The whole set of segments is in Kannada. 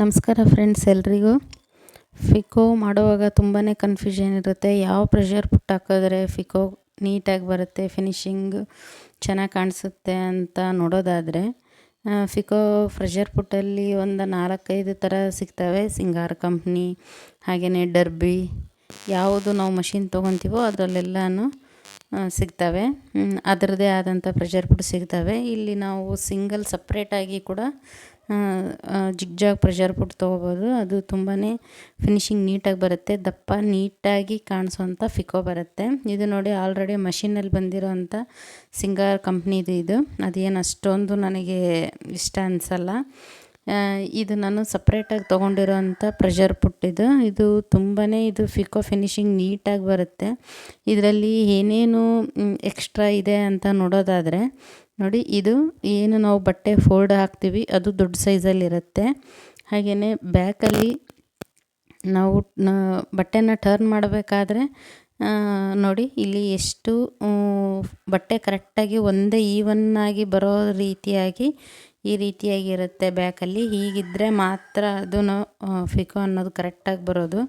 ನಮಸ್ಕಾರ ಫ್ರೆಂಡ್ಸ್ ಎಲ್ರಿಗೂ. ಫಿಕೋ ಮಾಡುವಾಗ ತುಂಬಾ ಕನ್ಫ್ಯೂಷನ್ ಇರುತ್ತೆ. ಯಾವ ಪ್ರೆಷರ್ ಪುಟ್ ಹಾಕಿದ್ರೆ ಫಿಕೋ ನೀಟಾಗಿ ಬರುತ್ತೆ ಫಿನಿಶಿಂಗ್ ಚೆನ್ನಾಗಿ ಕಾಣಿಸುತ್ತೆ ಅಂತ ನೋಡೋದಾದರೆ ಫಿಕೋ ಪ್ರೆಷರ್ ಪುಟ್ಟಲ್ಲಿ ಒಂದು ನಾಲ್ಕೈದು ಥರ ಸಿಗ್ತವೆ. ಸಿಂಗಾರ್ ಕಂಪ್ನಿ ಹಾಗೆಯೇ ಡರ್ಬಿ ಯಾವುದು ನಾವು ಮಷಿನ್ ತೊಗೊತೀವೋ ಅದರಲ್ಲೆಲ್ಲನೂ ಸಿಗ್ತವೆ. ಅದರದೇ ಆದಂಥ ಪ್ರೆಷರ್ ಪುಟ್ ಸಿಗ್ತವೆ. ಇಲ್ಲಿ ನಾವು ಸಿಂಗಲ್ ಸಪ್ರೇಟಾಗಿ ಕೂಡ ಜಿಗ್ಜಾಗ್ ಪ್ರೆಷರ್ ಪುಟ್ ತೊಗೋಬೋದು. ಅದು ತುಂಬಾ ಫಿನಿಶಿಂಗ್ ನೀಟಾಗಿ ಬರುತ್ತೆ. ದಪ್ಪ ನೀಟಾಗಿ ಕಾಣಿಸೋವಂಥ ಫಿಕೋ ಬರುತ್ತೆ. ಇದು ನೋಡಿ ಆಲ್ರೆಡಿ ಮಷಿನಲ್ಲಿ ಬಂದಿರೋವಂಥ ಸಿಂಗಾರ್ ಕಂಪ್ನಿದು ಇದು. ಅದೇನು ಅಷ್ಟೊಂದು ನನಗೆ ಇಷ್ಟ ಅನಿಸಲ್ಲ. ಇದು ನಾನು ಸಪ್ರೇಟಾಗಿ ತೊಗೊಂಡಿರೋವಂಥ ಪ್ರೆಷರ್ ಪುಟ್ಟಿದು ಇದು. ತುಂಬಾ ಇದು ಫಿಕೋ ಫಿನಿಶಿಂಗ್ ನೀಟಾಗಿ ಬರುತ್ತೆ. ಇದರಲ್ಲಿ ಏನೇನು ಎಕ್ಸ್ಟ್ರಾ ಇದೆ ಅಂತ ನೋಡೋದಾದರೆ ನೋಡಿ, ಇದು ಏನು ನಾವು ಬಟ್ಟೆ ಫೋಲ್ಡ್ ಹಾಕ್ತೀವಿ, ಅದು ದೊಡ್ಡ ಸೈಜಲ್ಲಿರುತ್ತೆ. ಹಾಗೆಯೇ ಬ್ಯಾಕಲ್ಲಿ ನಾವು ಬಟ್ಟೆನ ಟರ್ನ್ ಮಾಡಬೇಕಾದ್ರೆ ನೋಡಿ, ಇಲ್ಲಿ ಎಷ್ಟು ಬಟ್ಟೆ ಕರೆಕ್ಟಾಗಿ ಒಂದೇ ಈವನ್ನಾಗಿ ಬರೋ ರೀತಿಯಾಗಿ, ಈ ರೀತಿಯಾಗಿರುತ್ತೆ ಬ್ಯಾಕಲ್ಲಿ. ಹೀಗಿದ್ದರೆ ಮಾತ್ರ ಅದು ಫಿಕೋ ಅನ್ನೋದು ಕರೆಕ್ಟಾಗಿ ಬರೋದು.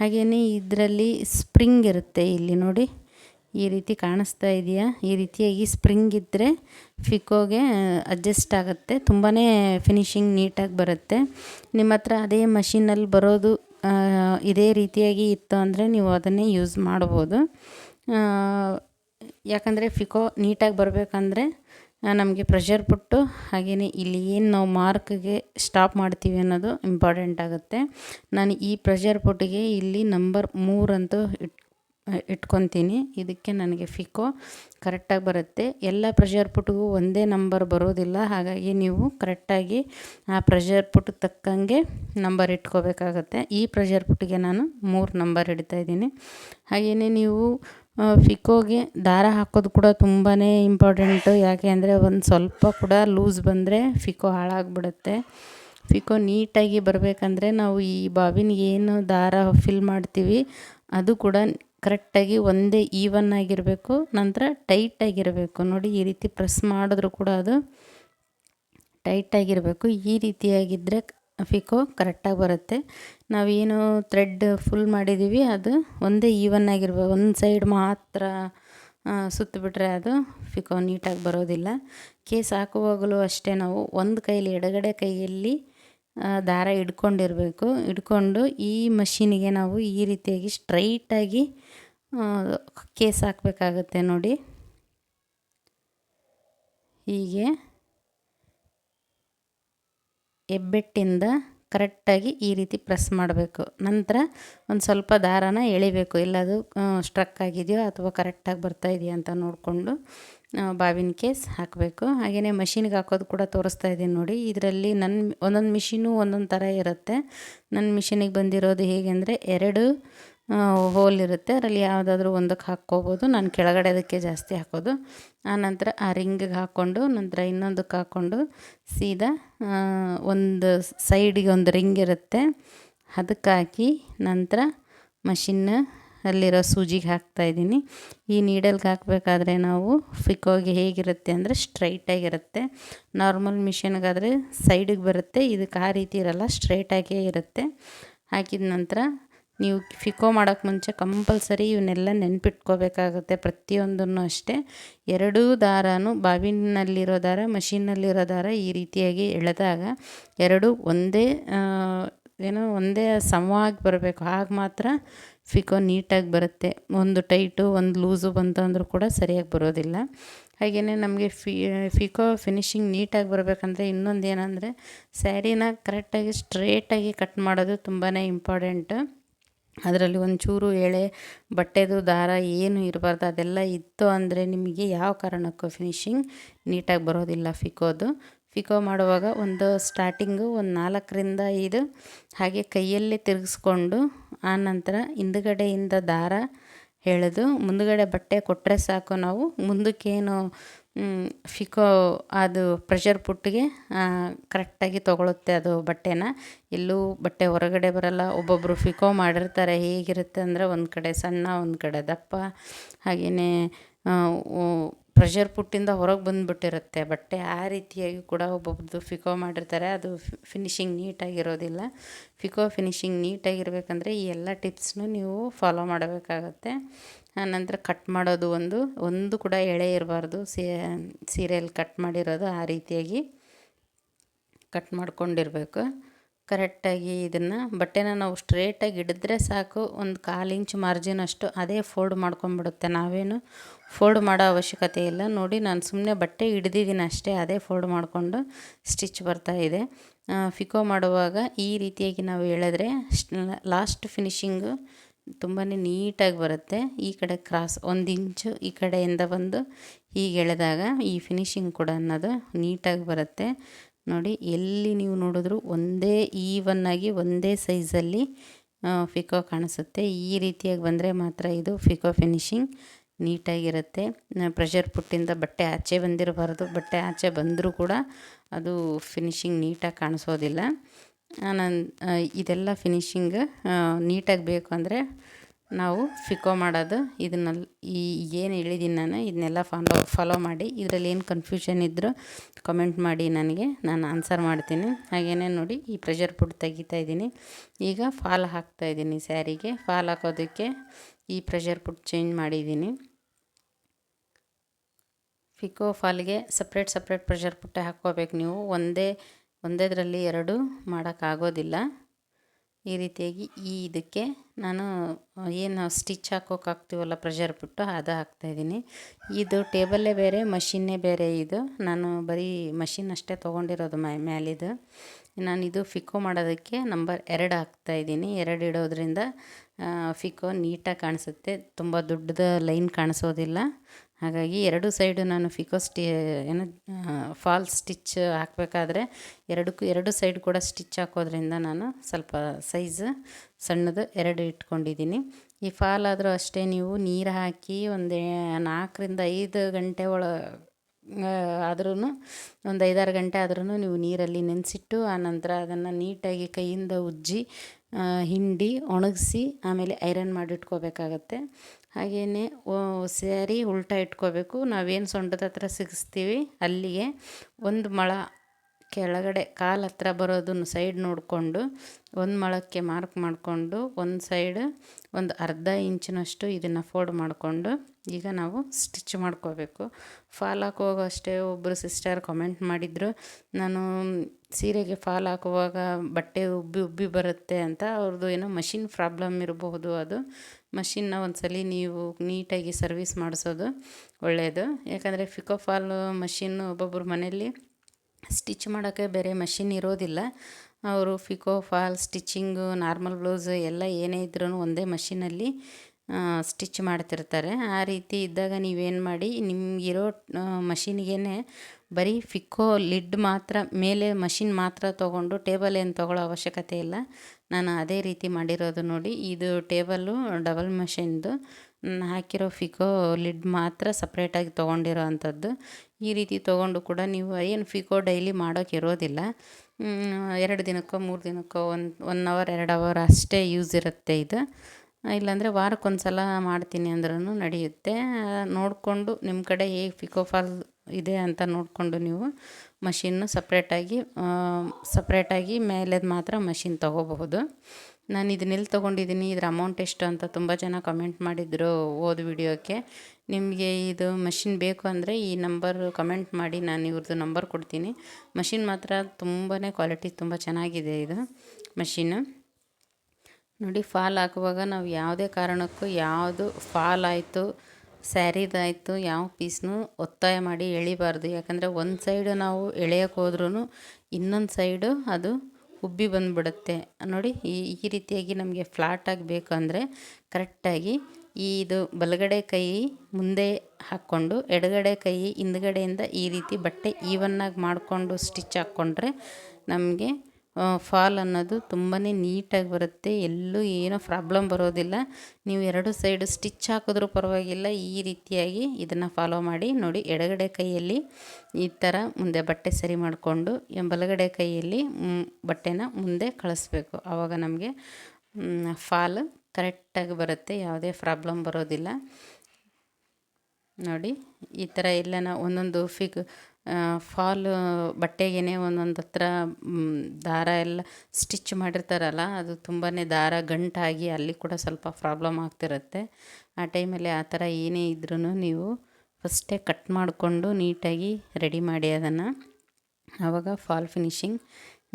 ಹಾಗೆಯೇ ಇದರಲ್ಲಿ ಸ್ಪ್ರಿಂಗ್ ಇರುತ್ತೆ ಇಲ್ಲಿ ನೋಡಿ. ಈ ರೀತಿ ಕಾಣಿಸ್ತಾ ಇದೆಯಾ? ಈ ರೀತಿಯಾಗಿ ಸ್ಪ್ರಿಂಗ್ ಇದ್ದರೆ ಫಿಕೋಗೆ ಅಡ್ಜಸ್ಟ್ ಆಗುತ್ತೆ. ತುಂಬಾ ಫಿನಿಶಿಂಗ್ ನೀಟಾಗಿ ಬರುತ್ತೆ. ನಿಮ್ಮ ಹತ್ರ ಅದೇ ಮಷಿನಲ್ಲಿ ಬರೋದು ಇದೇ ರೀತಿಯಾಗಿ ಇತ್ತು ಅಂದರೆ ನೀವು ಅದನ್ನೇ ಯೂಸ್ ಮಾಡ್ಬೋದು. ಯಾಕಂದರೆ ಫಿಕೋ ನೀಟಾಗಿ ಬರಬೇಕಂದ್ರೆ ನಮಗೆ ಪ್ರೆಷರ್ ಪುಟ್ಟು ಹಾಗೆಯೇ ಇಲ್ಲಿ ಏನು ನಾವು ಮಾರ್ಕ್ಗೆ ಸ್ಟಾಪ್ ಮಾಡ್ತೀವಿ ಅನ್ನೋದು ಇಂಪಾರ್ಟೆಂಟ್ ಆಗುತ್ತೆ. ನಾನು ಈ ಪ್ರೆಷರ್ ಪುಟ್ಟಿಗೆ ಇಲ್ಲಿ ನಂಬರ್ ಮೂರಂತೂ ಇಟ್ ಇಟ್ಕೊತೀನಿ. ಇದಕ್ಕೆ ನನಗೆ ಫಿಕೋ ಕರೆಕ್ಟಾಗಿ ಬರುತ್ತೆ. ಎಲ್ಲ ಪ್ರೆಷರ್ ಪುಟ್ಗೂ ಒಂದೇ ನಂಬರ್ ಬರೋದಿಲ್ಲ. ಹಾಗಾಗಿ ನೀವು ಕರೆಕ್ಟಾಗಿ ಆ ಪ್ರೆಷರ್ ಪುಟ್ ತಕ್ಕಂಗೆ ನಂಬರ್ ಇಟ್ಕೋಬೇಕಾಗತ್ತೆ. ಈ ಪ್ರೆಷರ್ ಪುಟ್ಟಿಗೆ ನಾನು ಮೂರು ನಂಬರ್ ಇಡ್ತಾಯಿದ್ದೀನಿ ಹಾಗೆಯೇ ನೀವು ಫಿಕೋಗೆ ದಾರ ಹಾಕೋದು ಕೂಡ ತುಂಬಾ ಇಂಪಾರ್ಟೆಂಟು ಯಾಕೆ ಅಂದರೆ ಒಂದು ಸ್ವಲ್ಪ ಕೂಡ ಲೂಸ್ ಬಂದರೆ ಫಿಕೋ ಹಾಳಾಗ್ಬಿಡುತ್ತೆ. ಫಿಕೋ ನೀಟಾಗಿ ಬರಬೇಕಂದ್ರೆ ನಾವು ಈ ಬಾಬಿನ ಏನು ದಾರ ಫಿಲ್ ಮಾಡ್ತೀವಿ, ಅದು ಕೂಡ ಕರೆಕ್ಟಾಗಿ ಒಂದೇ ಈವನ್ ಆಗಿರಬೇಕು, ನಂತರ ಟೈಟಾಗಿರಬೇಕು ನೋಡಿ, ಈ ರೀತಿ ಪ್ರೆಸ್ ಮಾಡಿದ್ರು ಕೂಡ ಅದು ಟೈಟಾಗಿರಬೇಕು ಈ ರೀತಿಯಾಗಿದ್ದರೆ ಫಿಕೋ ಕರೆಕ್ಟಾಗಿ ಬರುತ್ತೆ. ನಾವೇನು ಥ್ರೆಡ್ ಫುಲ್ ಮಾಡಿದ್ದೀವಿ ಅದು ಒಂದೇ ಈವನ್ ಆಗಿರ್ಬೋದು ಒಂದು ಸೈಡ್ ಮಾತ್ರ ಸುತ್ತಿಬಿಟ್ರೆ ಅದು ಫಿಕೋ ನೀಟಾಗಿ ಬರೋದಿಲ್ಲ. ಕೇಸ್ ಹಾಕುವಾಗಲೂ ಅಷ್ಟೇ ನಾವು ಒಂದು ಕೈಯಲ್ಲಿ ಎಡಗಡೆ ಕೈಯಲ್ಲಿ ದಾರ ಹಿಡ್ಕೊಂಡಿರಬೇಕು ಹಿಡ್ಕೊಂಡು ಈ ಮಷೀನಿಗೆ ನಾವು ಈ ರೀತಿಯಾಗಿ ಸ್ಟ್ರೈಟಾಗಿ ಕೇಸ್ ಹಾಕಬೇಕಾಗತ್ತೆ ನೋಡಿ. ಹೀಗೆ ಹೆಬ್ಬೆಟ್ಟಿಂದ ಕರೆಕ್ಟಾಗಿ ಈ ರೀತಿ ಪ್ರೆಸ್ ಮಾಡಬೇಕು. ನಂತರ ಒಂದು ಸ್ವಲ್ಪ ದಾರಾನ ಎಳಿಬೇಕು. ಎಲ್ಲದು ಸ್ಟ್ರಕ್ ಆಗಿದೆಯೋ ಅಥವಾ ಕರೆಕ್ಟಾಗಿ ಬರ್ತಾ ಇದೆಯಾ ಅಂತ ನೋಡಿಕೊಂಡು ಬಾವಿನ ಕೇಸ್ ಹಾಕಬೇಕು. ಹಾಗೆಯೇ ಮಷಿನ್ಗೆ ಹಾಕೋದು ಕೂಡ ತೋರಿಸ್ತಾ ಇದ್ದೀನಿ ನೋಡಿ. ಇದರಲ್ಲಿ ನನ್ನ ಒಂದೊಂದು ಮಿಷಿನು ಒಂದೊಂದು ಥರ ಇರುತ್ತೆ. ನನ್ನ ಮಿಷಿನಿಗೆ ಬಂದಿರೋದು ಹೇಗೆ ಅಂದರೆ ಎರಡು ಹೋಲ್ ಇರುತ್ತೆ. ಅದರಲ್ಲಿ ಯಾವುದಾದ್ರೂ ಒಂದಕ್ಕೆ ಹಾಕ್ಕೋಬೋದು. ನಾನು ಕೆಳಗಡೆ ಅದಕ್ಕೆ ಜಾಸ್ತಿ ಹಾಕೋದು. ಆನಂತರ ಆ ರಿಂಗಿಗೆ ಹಾಕ್ಕೊಂಡು, ನಂತರ ಇನ್ನೊಂದಕ್ಕೆ ಹಾಕ್ಕೊಂಡು ಸೀದಾ ಒಂದು ಸೈಡಿಗೆ ಒಂದು ರಿಂಗ್ ಇರುತ್ತೆ. ಅದಕ್ಕೆ ಹಾಕಿ ನಂತರ ಮಷಿನ್ನ ಅಲ್ಲಿರೋ ಸೂಜಿಗೆ ಹಾಕ್ತಾಯಿದ್ದೀನಿ ಈ ನೀಡಲ್ಗೆ ಹಾಕಬೇಕಾದ್ರೆ ನಾವು ಫಿಕೋಗೆ ಹೇಗಿರುತ್ತೆ ಅಂದರೆ ಸ್ಟ್ರೈಟಾಗಿರುತ್ತೆ. ನಾರ್ಮಲ್ ಮಿಷಿನ್ಗಾದರೆ ಸೈಡಿಗೆ ಬರುತ್ತೆ. ಇದಕ್ಕೆ ಆ ರೀತಿ ಇರಲ್ಲ, ಸ್ಟ್ರೈಟಾಗೇ ಇರುತ್ತೆ. ಹಾಕಿದ ನಂತರ ನೀವು ಫಿಕೋ ಮಾಡೋಕ್ಕೆ ಮುಂಚೆ ಕಂಪಲ್ಸರಿ ಇವನ್ನೆಲ್ಲ ನೆನ್ಪಿಟ್ಕೋಬೇಕಾಗುತ್ತೆ ಪ್ರತಿಯೊಂದನ್ನು ಅಷ್ಟೇ. ಎರಡೂ ದಾರನೂ ಬಾವಿನಲ್ಲಿರೋ ದಾರ ಮಷಿನ್ನಲ್ಲಿರೋ ದಾರ ಈ ರೀತಿಯಾಗಿ ಎಳೆದಾಗ ಎರಡು ಒಂದೇ ಏನೋ ಒಂದೇ ಸಮವಾಗಿ ಬರಬೇಕು. ಆಗ ಮಾತ್ರ ಫಿಕೋ ನೀಟಾಗಿ ಬರುತ್ತೆ. ಒಂದು ಟೈಟು, ಒಂದು ಲೂಸು ಬಂತು ಅಂದರೂ ಕೂಡ ಸರಿಯಾಗಿ ಬರೋದಿಲ್ಲ. ಹಾಗೆಯೇ ನಮಗೆ ಫಿ, ಫಿಕೋ ಫಿನಿಶಿಂಗ್ ನೀಟಾಗಿ ಬರಬೇಕಂದ್ರೆ ಇನ್ನೊಂದು ಏನಂದರೆ ಸ್ಯಾರಿನ ಕರೆಕ್ಟಾಗಿ ಸ್ಟ್ರೇಟಾಗಿ ಕಟ್ ಮಾಡೋದು ತುಂಬಾ ಇಂಪಾರ್ಟೆಂಟು. ಅದರಲ್ಲಿ ಒಂಚೂರು ಎಳೆ, ಬಟ್ಟೆದು ದಾರ ಏನು ಇರಬಾರ್ದು ಅದೆಲ್ಲ ಇತ್ತು ಅಂದರೆ ನಿಮಗೆ ಯಾವ ಕಾರಣಕ್ಕೂ ಫಿನಿಶಿಂಗ್ ನೀಟಾಗಿ ಬರೋದಿಲ್ಲ ಫಿಕೋದು. ಫಿಕೋ ಮಾಡುವಾಗ ಒಂದು ಸ್ಟಾರ್ಟಿಂಗು ಒಂದು ನಾಲ್ಕರಿಂದ ಐದು ಹಾಗೆ ಕೈಯಲ್ಲೇ ತಿರುಗಿಸ್ಕೊಂಡು ಆನಂತರ ಹಿಂದುಗಡೆಯಿಂದ ದಾರ ಎಳೆದು ಮುಂದುಗಡೆ ಬಟ್ಟೆ ಕೊಟ್ಟರೆ ಸಾಕು ನಾವು. ಮುಂದಕ್ಕೇನು ಫಿಕೋ ಅದು ಪ್ರೆಷರ್ ಪುಟ್ಟಿಗೆ ಕರೆಕ್ಟಾಗಿ ತೊಗೊಳುತ್ತೆ ಅದು ಬಟ್ಟೆನ. ಎಲ್ಲೂ ಬಟ್ಟೆ ಹೊರಗಡೆ ಬರಲ್ಲ ಒಬ್ಬೊಬ್ಬರು ಫಿಕೋ ಮಾಡಿರ್ತಾರೆ, ಹೇಗಿರುತ್ತೆ ಅಂದರೆ ಒಂದು ಕಡೆ ಸಣ್ಣ, ಒಂದು ಕಡೆ ದಪ್ಪ. ಹಾಗೆಯೇ ಪ್ರೆಷರ್ ಪುಟ್ಟಿಂದ ಹೊರಗೆ ಬಂದುಬಿಟ್ಟಿರುತ್ತೆ ಬಟ್ಟೆ. ಆ ರೀತಿಯಾಗಿ ಕೂಡ ಒಬ್ಬೊಬ್ರದ್ದು ಫಿಕೋ ಮಾಡಿರ್ತಾರೆ. ಅದು ಫಿನಿಶಿಂಗ್ ನೀಟಾಗಿರೋದಿಲ್ಲ ಫಿಕೋ ಫಿನಿಶಿಂಗ್ ನೀಟಾಗಿರ್ಬೇಕಂದ್ರೆ ಈ ಎಲ್ಲ ಟಿಪ್ಸ್ನು ನೀವು ಫಾಲೋ ಮಾಡಬೇಕಾಗತ್ತೆ. ಆನಂತರ ಕಟ್ ಮಾಡೋದು ಒಂದು ಒಂದು ಕೂಡ ಎಳೆ ಇರಬಾರ್ದು. ಸೀರೆಯಲ್ಲಿ ಕಟ್ ಮಾಡಿರೋದು ಆ ರೀತಿಯಾಗಿ ಕಟ್ ಮಾಡ್ಕೊಂಡಿರಬೇಕು. ಕರೆಕ್ಟಾಗಿ ಇದನ್ನು ಬಟ್ಟೆನ ನಾವು ಸ್ಟ್ರೇಟಾಗಿ ಹಿಡಿದ್ರೆ ಸಾಕು. ಒಂದು ಕಾಲು ಇಂಚ್ ಮಾರ್ಜಿನ್ ಅಷ್ಟು ಅದೇ ಫೋಲ್ಡ್ ಮಾಡ್ಕೊಂಡ್ಬಿಡುತ್ತೆ. ನಾವೇನು ಫೋಲ್ಡ್ ಮಾಡೋ ಅವಶ್ಯಕತೆ ಇಲ್ಲ. ನೋಡಿ, ನಾನು ಸುಮ್ಮನೆ ಬಟ್ಟೆ ಹಿಡ್ದಿದ್ದೀನಿ ಅಷ್ಟೇ, ಅದೇ ಫೋಲ್ಡ್ ಮಾಡಿಕೊಂಡು ಸ್ಟಿಚ್ ಬರ್ತಾ ಇದೆ. ಫಿಕೋ ಮಾಡುವಾಗ ಈ ರೀತಿಯಾಗಿ ನಾವು ಹೇಳಿದ್ರೆ ಲಾಸ್ಟ್ ಫಿನಿಶಿಂಗು ತುಂಬಾ ನೀಟಾಗಿ ಬರುತ್ತೆ. ಈ ಕಡೆ ಕ್ರಾಸ್ ಒಂದು ಇಂಚು ಈ ಕಡೆಯಿಂದ ಬಂದು ಹೀಗೆ ಎಳೆದಾಗ ಈ ಫಿನಿಶಿಂಗ್ ಕೂಡ ಅನ್ನೋದು ನೀಟಾಗಿ ಬರುತ್ತೆ. ನೋಡಿ, ಎಲ್ಲಿ ನೀವು ನೋಡಿದ್ರು ಒಂದೇ ಈವನ್ನಾಗಿ ಒಂದೇ ಸೈಜಲ್ಲಿ ಫಿಕೋ ಕಾಣಿಸುತ್ತೆ. ಈ ರೀತಿಯಾಗಿ ಬಂದರೆ ಮಾತ್ರ ಇದು ಫಿಕೋ ಫಿನಿಶಿಂಗ್ ನೀಟಾಗಿರುತ್ತೆ. ಪ್ರೆಷರ್ ಪುಟ್ಟಿಂದ ಬಟ್ಟೆ ಆಚೆ ಬಂದಿರಬಾರ್ದು. ಬಟ್ಟೆ ಆಚೆ ಬಂದರೂ ಕೂಡ ಅದು ಫಿನಿಶಿಂಗ್ ನೀಟಾಗಿ ಕಾಣಿಸೋದಿಲ್ಲ. ನಾನು ಇದೆಲ್ಲ ಫಿನಿಶಿಂಗ್ ನೀಟಾಗಿ ಬೇಕು ಅಂದರೆ ನಾವು ಫಿಕೋ ಮಾಡೋದು. ಇದನ್ನಲ್ಲಿ ಈ ಏನು ಹೇಳಿದ್ದೀನಿ ನಾನು, ಇದನ್ನೆಲ್ಲ ಫಾಲೋ ಫಾಲೋ ಮಾಡಿ. ಇದರಲ್ಲಿ ಏನು ಕನ್ಫ್ಯೂಷನ್ ಇದ್ದರೂ ಕಮೆಂಟ್ ಮಾಡಿ ನನಗೆ. ನಾನು ಆನ್ಸರ್ ಮಾಡ್ತೀನಿ. ಹಾಗೇನೆ ನೋಡಿ, ಈ ಪ್ರೆಷರ್ ಪುಟ್ ತೆಗಿತಾ ಇದ್ದೀನಿ. ಈಗ ಫಾಲ್ ಹಾಕ್ತಾ ಇದ್ದೀನಿ ಸ್ಯಾರಿಗೆ. ಫಾಲ್ ಹಾಕೋದಕ್ಕೆ ಈ ಪ್ರೆಷರ್ ಪುಟ್ ಚೇಂಜ್ ಮಾಡಿದ್ದೀನಿ. ಫಿಕೋ ಫಾಲ್ಗೆ ಸಪ್ರೇಟ್ ಸಪ್ರೇಟ್ ಪ್ರೆಷರ್ ಪುಟ್ಟೆ ಹಾಕ್ಕೋಬೇಕು ನೀವು. ಒಂದೇ ಒಂದೇದರಲ್ಲಿ ಎರಡು ಮಾಡೋಕ್ಕಾಗೋದಿಲ್ಲ. ಈ ರೀತಿಯಾಗಿ ಈ ಇದಕ್ಕೆ ನಾನು, ಏನು ಸ್ಟಿಚ್ ಹಾಕೋಕೆ ಪ್ರೆಷರ್ ಬಿಟ್ಟು ಅದು ಹಾಕ್ತಾಯಿದ್ದೀನಿ ಇದು ಟೇಬಲ್ಲೇ ಬೇರೆ, ಮಷಿನ್ನೇ ಬೇರೆ ಇದು. ನಾನು ಬರೀ ಮಷಿನ್ ಅಷ್ಟೇ ತೊಗೊಂಡಿರೋದು ಮೈ ನಾನು ಇದು ಫಿಕೋ ಮಾಡೋದಕ್ಕೆ ನಂಬರ್ ಎರಡು ಹಾಕ್ತಾಯಿದ್ದೀನಿ ಎರಡು ಇಡೋದ್ರಿಂದ ಫಿಕೋ ನೀಟಾಗಿ ಕಾಣಿಸುತ್ತೆ. ತುಂಬ ದೊಡ್ಡದ ಲೈನ್ ಕಾಣಿಸೋದಿಲ್ಲ. ಹಾಗಾಗಿ ಎರಡು ಸೈಡು ನಾನು ಫಿಕೋ ಸ್ಟಿ, ಏನು ಫಾಲ್ ಸ್ಟಿಚ್ ಹಾಕಬೇಕಾದ್ರೆ ಎರಡಕ್ಕೂ ಎರಡು ಸೈಡ್ ಕೂಡ ಸ್ಟಿಚ್ ಹಾಕೋದ್ರಿಂದ ನಾನು ಸ್ವಲ್ಪ ಸೈಜ್ ಸಣ್ಣದು ಎರಡು ಇಟ್ಕೊಂಡಿದ್ದೀನಿ. ಈ ಫಾಲ್ ಆದರೂ ಅಷ್ಟೇ ನೀವು ನೀರು ಹಾಕಿ ಒಂದು ನಾಲ್ಕರಿಂದ ಐದು ಗಂಟೆ ಒಳ ಆದ್ರೂ ಒಂದು ಐದಾರು ಗಂಟೆ ಆದ್ರೂ ನೀವು ನೀರಲ್ಲಿ ನೆನೆಸಿಟ್ಟು ಆನಂತರ ಅದನ್ನು ನೀಟಾಗಿ ಕೈಯಿಂದ ಉಜ್ಜಿ ಹಿಂಡಿ ಒಣಗಿಸಿ ಆಮೇಲೆ ಐರನ್ ಮಾಡಿಟ್ಕೋಬೇಕಾಗತ್ತೆ. ಹಾಗೆಯೇ ಸ್ಯಾರಿ ಉಲ್ಟಾ ಇಟ್ಕೋಬೇಕು. ನಾವೇನು ಸೊಂಟದ ಹತ್ರ ಸಿಗಿಸ್ತೀವಿ ಅಲ್ಲಿಗೆ. ಒಂದು ಮೊಳ ಕೆಳಗಡೆ ಕಾಲು ಹತ್ರ ಬರೋದನ್ನು ಸೈಡ್ ನೋಡಿಕೊಂಡು ಒಂದು ಮೊಳಕ್ಕೆ ಮಾರ್ಕ್ ಮಾಡಿಕೊಂಡು ಒಂದು ಸೈಡ್ ಒಂದು ಅರ್ಧ ಇಂಚಿನಷ್ಟು ಇದನ್ನು ಫೋಲ್ಡ್ ಮಾಡಿಕೊಂಡು ಈಗ ನಾವು ಸ್ಟಿಚ್ ಮಾಡ್ಕೋಬೇಕು. ಫಾಲ್ ಹಾಕುವಾಗ ಅಷ್ಟೇ ಒಬ್ಬರು ಸಿಸ್ಟರ್ ಕಮೆಂಟ್ ಮಾಡಿದರು, ನಾನು ಸೀರೆಗೆ ಫಾಲ್ ಹಾಕುವಾಗ ಬಟ್ಟೆ ಉಬ್ಬಿ ಉಬ್ಬಿ ಬರುತ್ತೆ ಅಂತ. ಅವ್ರದ್ದು ಏನೋ ಮಷಿನ್ ಪ್ರಾಬ್ಲಮ್ ಇರಬಹುದು ಅದು. ಮಷಿನ್ನ ಒಂದು ನೀವು ನೀಟಾಗಿ ಸರ್ವಿಸ್ ಮಾಡಿಸೋದು ಒಳ್ಳೆಯದು ಯಾಕಂದರೆ ಫಾಲ್ ಮಷಿನ್ನು ಒಬ್ಬೊಬ್ಬರು ಮನೆಯಲ್ಲಿ ಸ್ಟಿಚ್ ಮಾಡೋಕ್ಕೆ ಬೇರೆ ಮಷಿನ್ ಇರೋದಿಲ್ಲ. ಅವರು pico, fall, stitching, normal blouse ಎಲ್ಲ ಏನೇ ಇದ್ರೂ ಒಂದೇ ಮಷಿನಲ್ಲಿ ಸ್ಟಿಚ್ ಮಾಡ್ತಿರ್ತಾರೆ. ಆ ರೀತಿ ಇದ್ದಾಗ ನೀವೇನು ಮಾಡಿ, ನಿಮಗಿರೋ ಮಷಿನ್ಗೇ ಬರೀ ಫಿಕ್ಕೋ ಲಿಡ್ ಮಾತ್ರ, ಮೇಲೆ ಮಷಿನ್ ಮಾತ್ರ ತೊಗೊಂಡು ಟೇಬಲ್ ಏನು ತೊಗೊಳ್ಳೋ ಅವಶ್ಯಕತೆ ಇಲ್ಲ. ನಾನು ಅದೇ ರೀತಿ ಮಾಡಿರೋದು ನೋಡಿ. ಇದು ಟೇಬಲ್ಲು ಡಬಲ್ ಮಷಿನ್ದು. ಹಾಕಿರೋ ಫಿಕೋ ಲಿಡ್ ಮಾತ್ರ ಸಪ್ರೇಟಾಗಿ ತೊಗೊಂಡಿರೋ ಅಂಥದ್ದು. ಈ ರೀತಿ ತೊಗೊಂಡು ಕೂಡ ನೀವು ಏನು ಫಿಕೋ ಡೈಲಿ ಮಾಡೋಕೆ ಇರೋದಿಲ್ಲ. ಎರಡು ದಿನಕ್ಕೋ, ಮೂರು ದಿನಕ್ಕೋ, ಒಂದು ಒನ್ ಅವರ್ ಎರಡು ಅವರ್ ಅಷ್ಟೇ ಯೂಸ್ ಇರುತ್ತೆ ಇದು. ಇಲ್ಲಾಂದರೆ ವಾರಕ್ಕೊಂದು ಸಲ ಮಾಡ್ತೀನಿ ಅಂದ್ರೂ ನಡೆಯುತ್ತೆ. ನೋಡಿಕೊಂಡು ನಿಮ್ಮ ಕಡೆ ಹೇಗೆ ಫಿಕೋ ಫಾಲ್ ಇದೆ ಅಂತ ನೋಡಿಕೊಂಡು ನೀವು ಮಷಿನ್ನು ಸಪ್ರೇಟಾಗಿ ಸಪ್ರೇಟಾಗಿ ಮೇಲೆದು ಮಾತ್ರ ಮಷಿನ್ ತೊಗೋಬಹುದು. ನಾನು ಇದನ್ನೆಲ್ಲಿ ತೊಗೊಂಡಿದ್ದೀನಿ, ಇದ್ರ ಅಮೌಂಟ್ ಎಷ್ಟು ಅಂತ ತುಂಬ ಜನ ಕಮೆಂಟ್ ಮಾಡಿದ್ರು ಓದ್ ವಿಡಿಯೋಕ್ಕೆ ನಿಮಗೆ ಇದು ಮಷಿನ್ ಬೇಕು ಅಂದರೆ ಈ ನಂಬರ್ ಕಮೆಂಟ್ ಮಾಡಿ ನಾನು ಇವ್ರದ್ದು ನಂಬರ್ ಕೊಡ್ತೀನಿ. ಮಷಿನ್ ಮಾತ್ರ ತುಂಬಾ ಕ್ವಾಲಿಟಿ ತುಂಬ ಚೆನ್ನಾಗಿದೆ ಇದು ಮಷೀನು ನೋಡಿ ಫಾಲ್ ಹಾಕುವಾಗ ನಾವು ಯಾವುದೇ ಕಾರಣಕ್ಕೂ ಯಾವುದು ಫಾಲ್ ಆಯಿತು ಸ್ಯಾರಿದಾಯಿತು ಯಾವ ಪೀಸ್ನೂ ಒತ್ತಾಯ ಮಾಡಿ ಎಳಿಬಾರ್ದು. ಯಾಕಂದರೆ ಒಂದು ಸೈಡು ನಾವು ಎಳೆಯೋಕ್ಕೆ ಹೋದ್ರೂ ಇನ್ನೊಂದು ಸೈಡು ಅದು ಉಬ್ಬಿ ಬಂದುಬಿಡುತ್ತೆ. ನೋಡಿ, ಈ ಈ ರೀತಿಯಾಗಿ ನಮಗೆ ಫ್ಲಾಟಾಗಿ ಬೇಕು ಅಂದರೆ ಕರೆಕ್ಟಾಗಿ ಈ ಇದು ಬಲಗಡೆ ಕೈ ಮುಂದೆ ಹಾಕ್ಕೊಂಡು, ಎಡಗಡೆ ಕೈ ಹಿಂದ್ಗಡೆಯಿಂದ ಈ ರೀತಿ ಬಟ್ಟೆ ಈವನ್ನಾಗಿ ಮಾಡಿಕೊಂಡು ಸ್ಟಿಚ್ ಹಾಕ್ಕೊಂಡ್ರೆ ನಮಗೆ ಫಾಲ್ ಅನ್ನೋದು ತುಂಬಾ ನೀಟಾಗಿ ಬರುತ್ತೆ. ಎಲ್ಲೂ ಏನೂ ಪ್ರಾಬ್ಲಮ್ ಬರೋದಿಲ್ಲ. ನೀವು ಎರಡು ಸೈಡು ಸ್ಟಿಚ್ ಹಾಕಿದ್ರೂ ಪರವಾಗಿಲ್ಲ, ಈ ರೀತಿಯಾಗಿ ಇದನ್ನು ಫಾಲೋ ಮಾಡಿ. ನೋಡಿ, ಎಡಗಡೆ ಕೈಯಲ್ಲಿ ಈ ಥರ ಮುಂದೆ ಬಟ್ಟೆ ಸರಿ ಮಾಡಿಕೊಂಡು ಬಲಗಡೆ ಕೈಯಲ್ಲಿ ಬಟ್ಟೆನ ಮುಂದೆ ಕಳಿಸ್ಬೇಕು. ಆವಾಗ ನಮಗೆ ಫಾಲ್ ಕರೆಕ್ಟಾಗಿ ಬರುತ್ತೆ. ಯಾವುದೇ ಪ್ರಾಬ್ಲಮ್ ಬರೋದಿಲ್ಲ. ನೋಡಿ, ಈ ಥರ ಎಲ್ಲನ ಒಂದೊಂದು ಫಿಗ್ ಫಾಲ್ ಬಟ್ಟೆಗೇ ಒಂದೊಂದು ಹತ್ರ ದಾರ ಎಲ್ಲ ಸ್ಟಿಚ್ ಮಾಡಿರ್ತಾರಲ್ಲ, ಅದು ತುಂಬಾ ದಾರ ಗಂಟಾಗಿ ಅಲ್ಲಿ ಕೂಡ ಸ್ವಲ್ಪ ಪ್ರಾಬ್ಲಮ್ ಆಗ್ತಿರುತ್ತೆ. ಆ ಟೈಮಲ್ಲಿ ಆ ಥರ ಏನೇ ಇದ್ರೂ ನೀವು ಫಸ್ಟೇ ಕಟ್ ಮಾಡಿಕೊಂಡು ನೀಟಾಗಿ ರೆಡಿ ಮಾಡಿ ಅದನ್ನು. ಆವಾಗ ಫಾಲ್ ಫಿನಿಶಿಂಗ್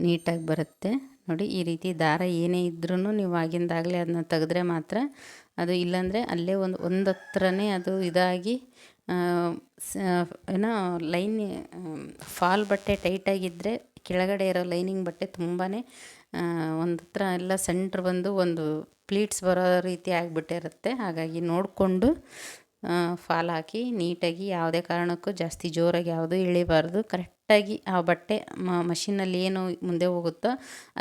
ನೀಟಾಗಿ ಬರುತ್ತೆ. ನೋಡಿ, ಈ ರೀತಿ ದಾರ ಏನೇ ಇದ್ರೂ ನೀವು ಆಗಿಂದಾಗಲೇ ಅದನ್ನ ತೆಗೆದ್ರೆ ಮಾತ್ರ ಅದು ಇಲ್ಲಾಂದರೆ ಅಲ್ಲೇ ಒಂದು ಒಂದತ್ರನೇ ಅದು ಇದಾಗಿ ಏನೋ ಲೈನ್ ಫಾಲ್ ಬಟ್ಟೆ ಟೈಟಾಗಿದ್ದರೆ ಕೆಳಗಡೆ ಇರೋ ಲೈನಿಂಗ್ ಬಟ್ಟೆ ತುಂಬಾ ಒಂದು ಹತ್ರ ಎಲ್ಲ ಸೆಂಟ್ರ್ ಬಂದು ಒಂದು ಪ್ಲೀಟ್ಸ್ ಬರೋ ರೀತಿ ಆಗಿಬಿಟ್ಟಿರುತ್ತೆ. ಹಾಗಾಗಿ ನೋಡಿಕೊಂಡು ಫಾಲ್ ಹಾಕಿ ನೀಟಾಗಿ ಯಾವುದೇ ಕಾರಣಕ್ಕೂ ಜಾಸ್ತಿ ಜೋರಾಗಿ ಯಾವುದೂ ಇಳಿಬಾರ್ದು. ಕರೆಕ್ಟಾಗಿ ಆ ಬಟ್ಟೆ ಮಷಿನಲ್ಲಿ ಏನು ಮುಂದೆ ಹೋಗುತ್ತೋ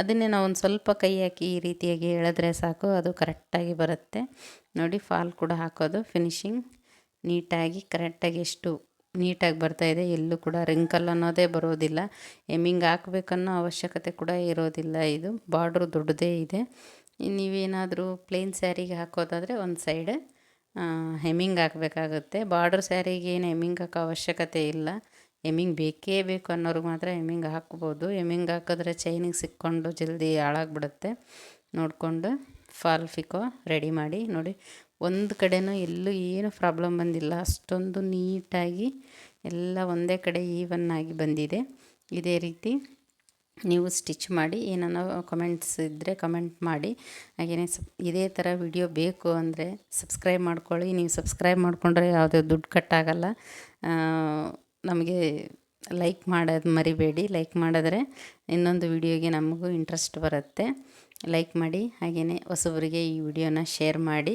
ಅದನ್ನೇ ನಾವು ಒಂದು ಸ್ವಲ್ಪ ಕೈ ಹಾಕಿ ಈ ರೀತಿಯಾಗಿ ಎಳೆದ್ರೆ ಸಾಕು. ಅದು ಕರೆಕ್ಟಾಗಿ ಬರುತ್ತೆ. ನೋಡಿ, ಫಾಲ್ ಕೂಡ ಹಾಕೋದು, ಫಿನಿಶಿಂಗ್. ನೀಟಾಗಿ, ಕರೆಕ್ಟಾಗಿ ಎಷ್ಟು ನೀಟಾಗಿ ಬರ್ತಾಯಿದೆ ಎಲ್ಲೂ ಕೂಡ ರಿಂಕಲ್ ಅನ್ನೋದೇ ಬರೋದಿಲ್ಲ. ಎಮ್ಮಿಂಗ್ ಹಾಕಬೇಕನ್ನೋ ಅವಶ್ಯಕತೆ ಕೂಡ ಇರೋದಿಲ್ಲ ಇದು. ಬಾರ್ಡ್ರು ದೊಡ್ಡದೇ ಇದೆ. ನೀವೇನಾದರೂ ಪ್ಲೇನ್ ಸ್ಯಾರಿಗೆ ಹಾಕೋದಾದರೆ ಒಂದು ಸೈಡ್ ಹೆಮ್ಮಿಂಗ್ ಹಾಕಬೇಕಾಗುತ್ತೆ. ಬಾರ್ಡ್ರ್ ಸ್ಯಾರಿಗೆ ಏನು ಹೆಮ್ಮಿಂಗ್ ಹಾಕೋ ಅವಶ್ಯಕತೆ ಇಲ್ಲ. ಎಮ್ಮಿಂಗ್ ಬೇಕೇ ಬೇಕು ಅನ್ನೋರಿಗೆ ಮಾತ್ರ ಎಮ್ಮಿಂಗ್ ಹಾಕ್ಬೋದು. ಎಮ್ಮಿಂಗ್ ಹಾಕಿದ್ರೆ ಚೈನಿಗೆ ಸಿಕ್ಕೊಂಡು ಜಲ್ದಿ ಹಾಳಾಗ್ಬಿಡುತ್ತೆ. ನೋಡಿಕೊಂಡು ಫಾಲ್ ಫಿಕೋ ರೆಡಿ ಮಾಡಿ ನೋಡಿ. ಒಂದು ಕಡೆನೂ ಎಲ್ಲೂ ಏನು ಪ್ರಾಬ್ಲಮ್ ಬಂದಿಲ್ಲ. ಅಷ್ಟೊಂದು ನೀಟಾಗಿ ಎಲ್ಲ ಒಂದೇ ಕಡೆ ಈವನ್ ಆಗಿ ಬಂದಿದೆ. ಇದೇ ರೀತಿ ನೀವು ಸ್ಟಿಚ್ ಮಾಡಿ, ಏನಾನ ಕಮೆಂಟ್ಸ್ ಇದ್ದರೆ ಕಮೆಂಟ್ ಮಾಡಿ. ಹಾಗೆಯೇ ಸಬ್, ಇದೇ ಥರ ವಿಡಿಯೋ ಬೇಕು ಅಂದರೆ ಸಬ್ಸ್ಕ್ರೈಬ್ ಮಾಡ್ಕೊಳ್ಳಿ. ನೀವು ಸಬ್ಸ್ಕ್ರೈಬ್ ಮಾಡಿಕೊಂಡ್ರೆ ಯಾವುದೇ ದುಡ್ಡು ಕಟ್ಟಾಗಲ್ಲ. ನಮಗೆ ಲೈಕ್ ಮಾಡೋದು ಮರಿಬೇಡಿ. ಲೈಕ್ ಮಾಡಿದ್ರೆ ಇನ್ನೊಂದು ವಿಡಿಯೋಗೆ ನಮಗೂ ಇಂಟ್ರೆಸ್ಟ್ ಬರುತ್ತೆ. ಲೈಕ್ ಮಾಡಿ ಹಾಗೆಯೇ ಹೊಸಬರಿಗೆ ಈ ವಿಡಿಯೋನ ಶೇರ್ ಮಾಡಿ.